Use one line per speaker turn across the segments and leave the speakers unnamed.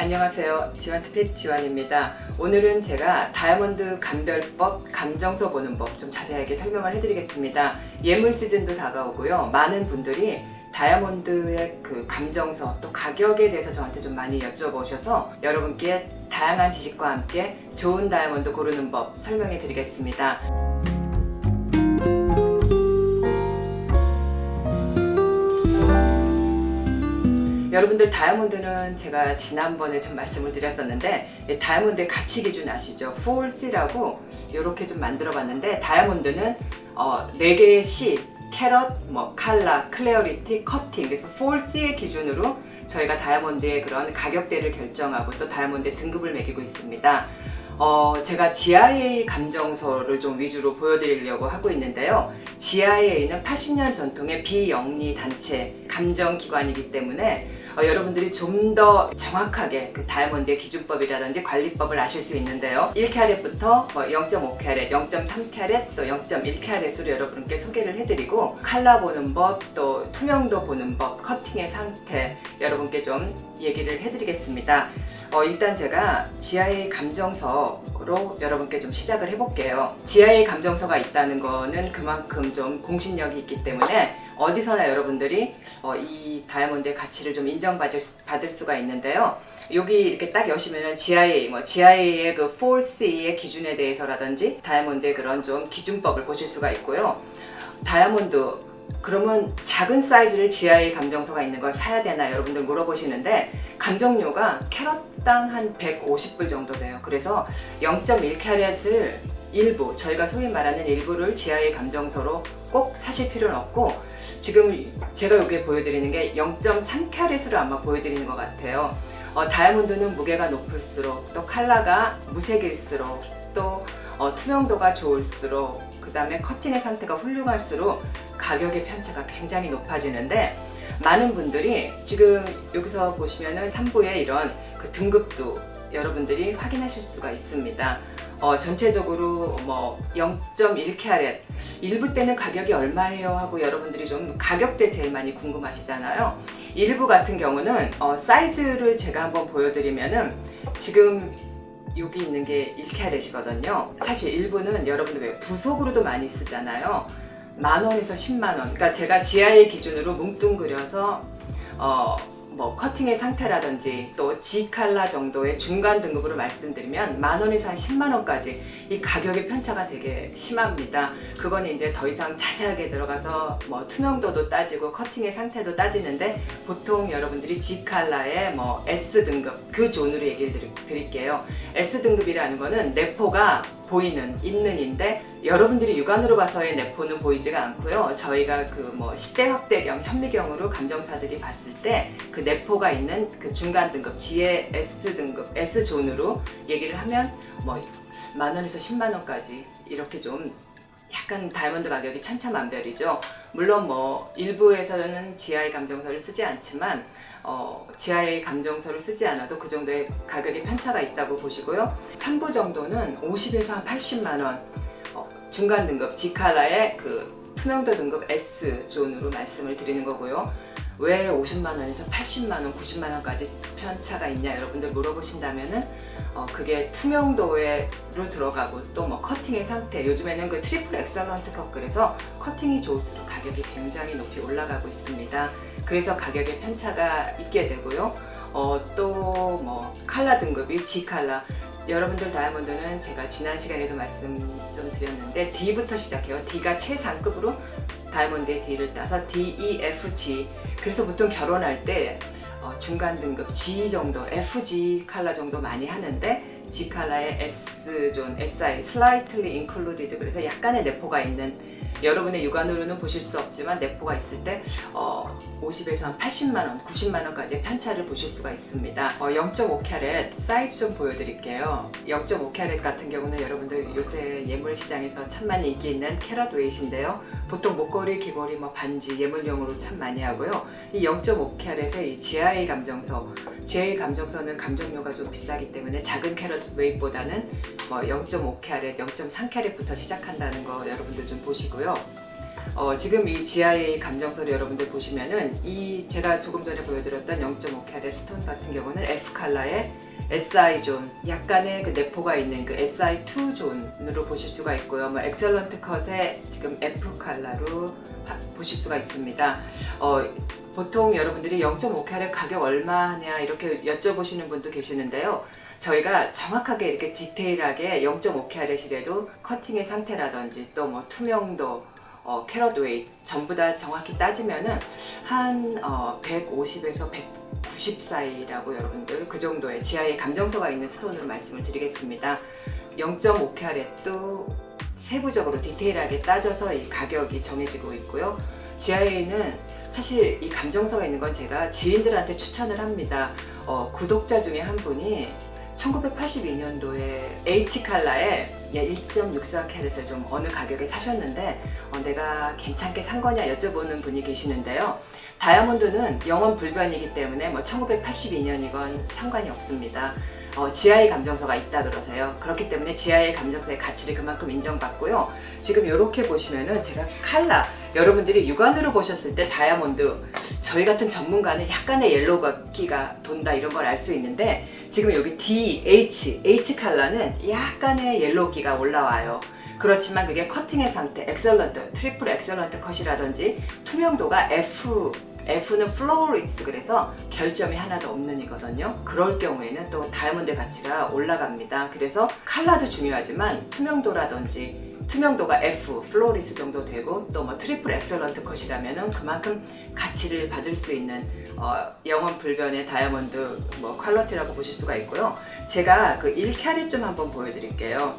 안녕하세요. 지원스펙 지원입니다. 오늘은 제가 다이아몬드 감별법, 감정서 보는 법 좀 자세하게 설명을 해드리겠습니다. 예물 시즌도 다가오고요. 많은 분들이 다이아몬드의 그 감정서 또 가격에 대해서 저한테 좀 많이 여쭤보셔서 여러분께 다양한 지식과 함께 좋은 다이아몬드 고르는 법 설명해 드리겠습니다. 여러분들 다이아몬드는 제가 지난번에 좀 말씀을 드렸었는데 이 다이아몬드의 가치 기준 아시죠? 4C라고 이렇게 좀 만들어 봤는데 다이아몬드는 어, 4개의 C 캐럿, 뭐 칼라, 클레어리티, 커팅 그래서 4C의 기준으로 저희가 다이아몬드의 그런 가격대를 결정하고 또 다이아몬드의 등급을 매기고 있습니다. 어, 제가 GIA 감정서를 좀 위주로 보여드리려고 하고 있는데요. GIA는 80년 전통의 비영리 단체 감정기관이기 때문에 어, 여러분들이 좀 더 정확하게 그 다이아몬드의 기준법이라든지 관리법을 아실 수 있는데요. 1캐럿부터 뭐 0.5캐럿, 0.3캐럿, 또 0.1캐럿으로 여러분께 소개를 해드리고 칼라 보는 법, 또 투명도 보는 법, 커팅의 상태 여러분께 좀 얘기를 해드리겠습니다. 어, 일단 제가 GIA 감정서 로 여러분께 좀 시작을 해볼게요. GIA 감정서가 있다는 거는 그만큼 좀 공신력이 있기 때문에 어디서나 여러분들이 어, 이 다이아몬드의 가치를 좀 인정받을 수- 받을 수가 있는데요. 여기 이렇게 딱 여시면은 GIA, 뭐 GIA의 그 4C의 기준에 대해서라든지 다이아몬드의 그런 좀 기준법을 보실 수가 있고요. 다이아몬드 그러면 작은 사이즈를 GIA 감정서가 있는 걸 사야 되나 여러분들 물어보시는데 감정료가 캐럿당 한 150불 정도 돼요. 그래서 0.1캐럿을 일부 저희가 소위 말하는 일부를 GIA 감정서로 꼭 사실 필요는 없고 지금 제가 여기 보여드리는 게 0.3캐럿으로 아마 보여드리는 것 같아요. 어, 다이아몬드는 무게가 높을수록 또 칼라가 무색일수록 또 어, 투명도가 좋을수록 그 다음에 커팅의 상태가 훌륭할수록 가격의 편차가 굉장히 높아지는데 많은 분들이 지금 여기서 보시면은 3부에 이런 그 등급도 여러분들이 확인하실 수가 있습니다. 어, 전체적으로 뭐 0.1캐럿 일부 때는 가격이 얼마예요 하고 여러분들이 좀 가격대 제일 많이 궁금하시잖아요. 일부 같은 경우는 어, 사이즈를 제가 한번 보여드리면은 지금 여기 있는 게 1캐럿이거든요. 사실 일부는 여러분들 왜 부속으로도 많이 쓰잖아요. 만 원에서 10만 원. 그러니까 제가 GIA 기준으로 뭉뚱그려서 어, 뭐 커팅의 상태라든지 또 G 칼라 정도의 중간 등급으로 말씀드리면 만 원에서 한 10만 원까지 이 가격의 편차가 되게 심합니다. 그건 이제 더 이상 자세하게 들어가서 뭐 투명도도 따지고 커팅의 상태도 따지는데 보통 여러분들이 G 칼라의 뭐 S 등급 그 존으로 얘기를 드릴게요. S 등급이라는 거는 내포가 보이는 있는인데 여러분들이 육안으로 봐서의 내포는 보이지가 않고요. 저희가 그 뭐 10대 확대경, 현미경으로 감정사들이 봤을 때 그 내포가 있는 그 중간 등급, G의 S 등급, S 존으로 얘기를 하면 뭐만 원에서 10만 원까지 이렇게 좀 약간 다이아몬드 가격이 천차만별이죠. 물론 뭐 일부에서는 GI 감정서를 쓰지 않지만 어, GI 감정서를 쓰지 않아도 그 정도의 가격의 편차가 있다고 보시고요. 3부 정도는 50에서 한 80만 원 어, 중간 등급 G칼라의 그 투명도 등급 S 존으로 말씀을 드리는 거고요. 왜 50만 원에서 80만 원, 90만 원까지 편차가 있냐 여러분들 물어보신다면은 어, 그게 투명도에로 들어가고 또 뭐 커팅의 상태 요즘에는 그 트리플 엑설런트 컷 그래서 커팅이 좋을수록 가격이 굉장히 높이 올라가고 있습니다. 그래서 가격의 편차가 있게 되고요. 어, 또뭐 칼라 등급이 G 칼라 여러분들 다이아몬드는 제가 지난 시간에도 말씀 좀 드렸는데 D부터 시작해요. D가 최상급으로 다이아몬드의 D를 따서 D, E, F, G. 그래서 보통 결혼할 때 어, 중간 등급 G 정도, FG 칼라 정도 많이 하는데 G 칼라의 S 존, SI, slightly included 그래서 약간의 내포가 있는 여러분의 육안으로는 보실 수 없지만 내포가 있을 때 어, 50에서 한 80만 원, 90만 원까지 편차를 보실 수가 있습니다. 어, 0.5캐럿 사이즈 좀 보여드릴게요. 0.5캐럿 같은 경우는 여러분들 요새 예물 시장에서 참 많이 인기 있는 캐럿 웨이트인데요. 보통 목걸이, 귀걸이, 뭐 반지, 예물용으로 참 많이 하고요. 이 0.5캐럿의 이 GI 감정서, GI 감정서는 감정료가 좀 비싸기 때문에 작은 캐럿 웨이트보다는 뭐 0.5캐럿, 0.3캐럿부터 시작한다는 거 여러분들 좀 보시고요. 어, 지금 이 GIA 감정서를 여러분들 보시면은 이 제가 조금 전에 보여드렸던 0.5캐럿 스톤 같은 경우는 F 칼라의 SI 존, 약간의 그 내포가 있는 그 SI2 존으로 보실 수가 있고요. 뭐 엑셀런트 컷의 지금 F 칼라로 하- 보실 수가 있습니다. 어, 보통 여러분들이 0.5캐럿 가격 얼마냐 이렇게 여쭤보시는 분도 계시는데요. 저희가 정확하게 이렇게 디테일하게 0.5캐럿이라도 커팅의 상태라든지 또 뭐 투명도, 어, 캐럿 웨이 전부 다 정확히 따지면은 한 어, 150에서 190 사이라고 여러분들 그 정도의 지하에 감정서가 있는 스톤으로 말씀을 드리겠습니다. 0.5캐럿도 세부적으로 디테일하게 따져서 이 가격이 정해지고 있고요. 지하에는 사실 이 감정서가 있는 건 제가 지인들한테 추천을 합니다. 어, 구독자 중에 한 분이 1982년도에 H 칼라에 1.64캐럿을 좀 어느 가격에 사셨는데 어, 내가 괜찮게 산 거냐 여쭤보는 분이 계시는데요. 다이아몬드는 영원 불변이기 때문에 뭐 1982년이건 상관이 없습니다. 어, 지하의 감정서가 있다 그러세요. 그렇기 때문에 지하의 감정서의 가치를 그만큼 인정받고요. 지금 이렇게 보시면은 제가 칼라 여러분들이 육안으로 보셨을 때 다이아몬드 저희 같은 전문가는 약간의 옐로우기가 돈다 이런 걸 알 수 있는데 지금 여기 D, H, H 칼라는 약간의 옐로우기가 올라와요. 그렇지만 그게 커팅의 상태, 엑셀런트, 트리플 엑셀런트 컷이라든지 투명도가 F, F는 플로리스 그래서 결점이 하나도 없는 이거든요. 그럴 경우에는 또 다이아몬드 가치가 올라갑니다. 그래서 칼라도 중요하지만 투명도라든지 투명도가 F, 플로리스 정도 되고 또 뭐 트리플 엑셀런트 컷이라면은 그만큼 가치를 받을 수 있는 어, 영원 불변의 다이아몬드 뭐 퀄러티라고 보실 수가 있고요. 제가 그 1캐릿 좀 한번 보여드릴게요.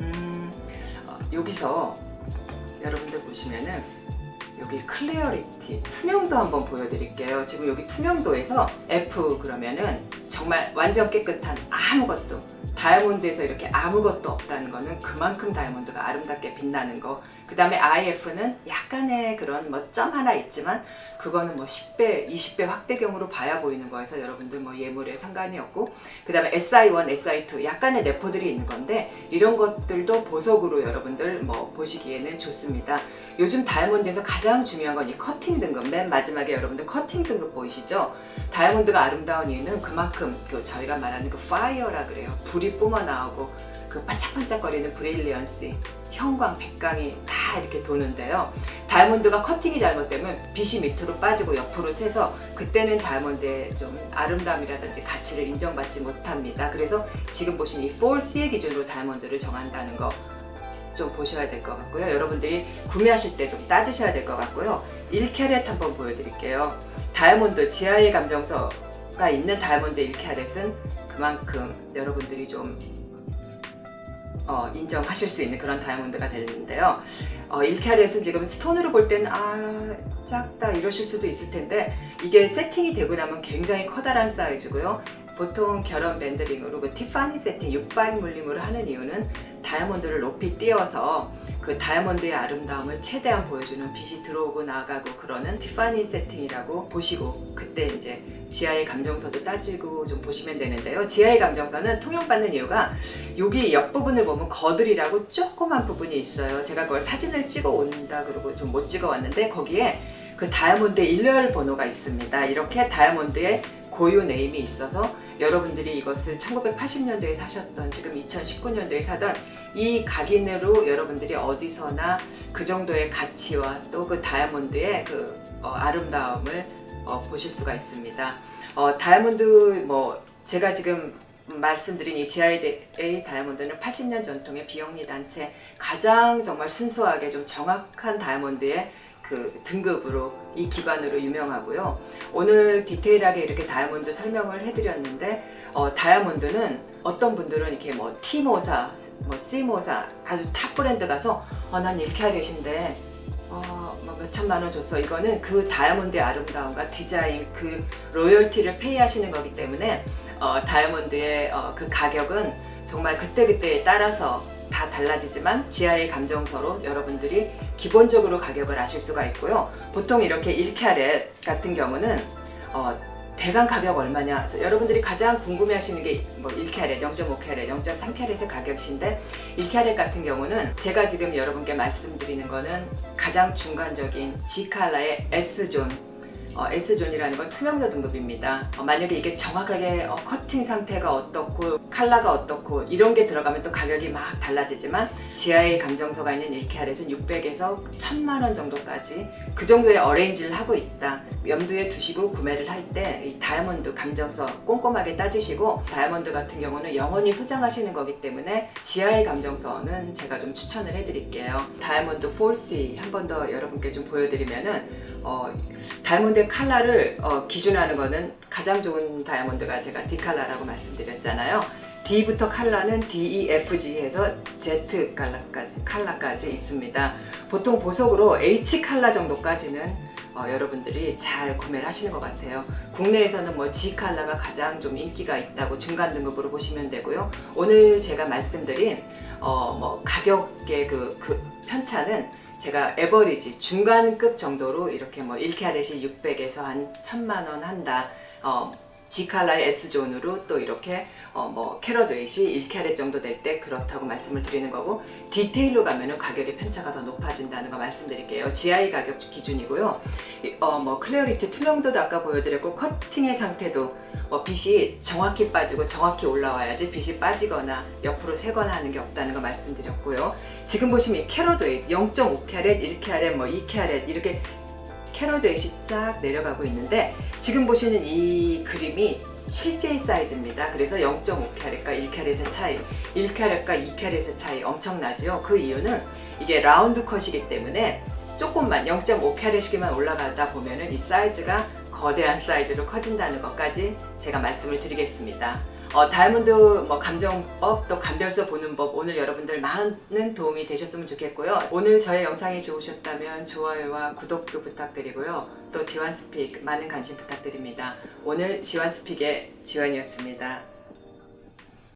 음, 어, 여기서 여러분들 보시면은 여기 클리어리티 투명도 한번 보여드릴게요. 지금 여기 투명도에서 F 그러면은 정말 완전 깨끗한 아무것도 다이아몬드에서 이렇게 아무것도 없다는 거는 그만큼 다이아몬드가 아름답게 빛나는 거. 그 다음에 IF는 약간의 그런 뭐 점 하나 있지만 그거는 뭐 10배, 20배 확대경으로 봐야 보이는 거여서 여러분들 뭐 예물에 상관이 없고 그 다음에 SI1, SI2 약간의 내포들이 있는 건데 이런 것들도 보석으로 여러분들 뭐 보시기에는 좋습니다. 요즘 다이아몬드에서 가장 중요한 건 이 커팅 등급 맨 마지막에 여러분들 커팅 등급 보이시죠? 다이아몬드가 아름다운 이유는 그만큼 그 저희가 말하는 그 파이어라 그래요. 불이 뿜어 나오고 그 반짝반짝거리는 브릴리언스, 형광, 백광이 다 이렇게 도는데요. 다이아몬드가 커팅이 잘못되면 빛이 밑으로 빠지고 옆으로 새서 그때는 다이아몬드의 좀 아름다움이라든지 가치를 인정받지 못합니다. 그래서 지금 보신 이 4C의 기준으로 다이아몬드를 정한다는 거 좀 보셔야 될 것 같고요. 여러분들이 구매하실 때 좀 따지셔야 될 것 같고요. 1캐럿 한번 보여드릴게요. 다이아몬드 지하의 감정서 가 있는 다이아몬드 1캐럿은 그만큼 여러분들이 좀 어, 인정하실 수 있는 그런 다이아몬드가 되는데요. 어, 1캐럿은 지금 스톤으로 볼 때는 아 작다 이러실 수도 있을 텐데 이게 세팅이 되고 나면 굉장히 커다란 사이즈고요. 보통 결혼 밴드링으로 그 티파니 세팅 600 물림으로 하는 이유는 다이아몬드를 높이 띄워서 그 다이아몬드의 아름다움을 최대한 보여주는 빛이 들어오고 나가고 그러는 티파니 세팅이라고 보시고 그때 이제 지하의 감정서도 따지고 좀 보시면 되는데요. 지하의 감정서는 통용받는 이유가 여기 옆부분을 보면 거들이라고 조그만 부분이 있어요. 제가 그걸 사진을 찍어 온다 그러고 좀 못 찍어 왔는데 거기에 그 다이아몬드 일렬 번호가 있습니다. 이렇게 다이아몬드의 고유 네임이 있어서 여러분들이 이것을 1980년도에 사셨던 지금 2019년도에 사던 이 각인으로 여러분들이 어디서나 그 정도의 가치와 또 그 다이아몬드의 그 어, 아름다움을 어, 보실 수가 있습니다. 어, 다이아몬드 뭐 제가 지금 말씀드린 이 GIA 다이아몬드는 80년 전통의 비영리 단체 가장 정말 순수하게 좀 정확한 다이아몬드의 그 등급으로 이 기관으로 유명하고요. 오늘 디테일하게 이렇게 다이아몬드 설명을 해드렸는데 어, 다이아몬드는 어떤 분들은 이렇게 뭐 T모사, 뭐 C모사 아주 탑 브랜드 가서 어, 난 이렇게 하려신데 어, 뭐 몇천만 원 줬어. 이거는 그 다이아몬드의 아름다움과 디자인, 그 로열티를 페이하시는 거기 때문에 어, 다이아몬드의 어, 그 가격은 정말 그때그때에 따라서 다 달라지지만 지하의 감정서로 여러분들이 기본적으로 가격을 아실 수가 있고요. 보통 이렇게 1캐럿 같은 경우는 어, 대강 가격 얼마냐? 그래서 여러분들이 가장 궁금해 하시는 게 뭐 1캐럿, 0.5캐럿, 0.3캐럿의 가격인데 1캐럿 같은 경우는 제가 지금 여러분께 말씀드리는 거는 가장 중간적인 G칼라의 S존 어, S존이라는 건 투명도 등급입니다. 어, 만약에 이게 정확하게 어, 커팅 상태가 어떻고 칼라가 어떻고 이런 게 들어가면 또 가격이 막 달라지지만 지하의 감정서가 있는 1캐럿은 600에서 1000만 원 정도까지 그 정도의 어레인지를 하고 있다. 염두에 두시고 구매를 할 때 이 다이아몬드 감정서 꼼꼼하게 따지시고 다이아몬드 같은 경우는 영원히 소장하시는 거기 때문에 지하의 감정서는 제가 좀 추천을 해드릴게요. 다이아몬드 4C 한 번 더 여러분께 좀 보여드리면은 어, 다이아몬드 칼라를 어, 기준하는 거는 가장 좋은 다이아몬드가 제가 D 칼라라고 말씀드렸잖아요. D부터 칼라는 D, E, F, G 해서 Z 칼라까지, 칼라까지 있습니다. 보통 보석으로 H 칼라 정도까지는 어, 여러분들이 잘 구매를 하시는 것 같아요. 국내에서는 뭐 G 칼라가 가장 좀 인기가 있다고 중간 등급으로 보시면 되고요. 오늘 제가 말씀드린 어, 뭐 가격의 그, 그 편차는 제가 에버리지 중간급 정도로 이렇게 뭐 1캐럿이 600에서 한 1000만 원 한다. 어, G칼라의 S존으로 또 이렇게 어, 뭐 캐럿 웨이시 1캐럿 정도 될 때 그렇다고 말씀을 드리는 거고 디테일로 가면은 가격의 편차가 더 높아진다는 거 말씀드릴게요. GI 가격 기준이고요. 이, 어, 뭐 클리어리티 투명도도 아까 보여드렸고 커팅의 상태도 뭐 빛이 정확히 빠지고 정확히 올라와야지 빛이 빠지거나 옆으로 새거나 하는 게 없다는 거 말씀드렸고요. 지금 보시면 이 캐럿 웨이 0.5캐럿, 1캐럿, 뭐 2캐럿 이렇게 캐럿 웨이시 쫙 내려가고 있는데 지금 보시는 이 그림이 실제 사이즈입니다. 그래서 0.5캐럿과 1캐럿의 차이, 1캐럿과 2캐럿의 차이 엄청나죠. 그 이유는 이게 라운드 컷이기 때문에 조금만 0.5캐럿이기만 올라가다 보면은 이 사이즈가 거대한 사이즈로 커진다는 것까지 제가 말씀을 드리겠습니다. 어, 다이아몬드 뭐 감정법 또 감별서 보는 법 오늘 여러분들 많은 도움이 되셨으면 좋겠고요. 오늘 저의 영상이 좋으셨다면 좋아요와 구독도 부탁드리고요. 또 지완스픽 많은 관심 부탁드립니다. 오늘 지완스픽의 지완이었습니다.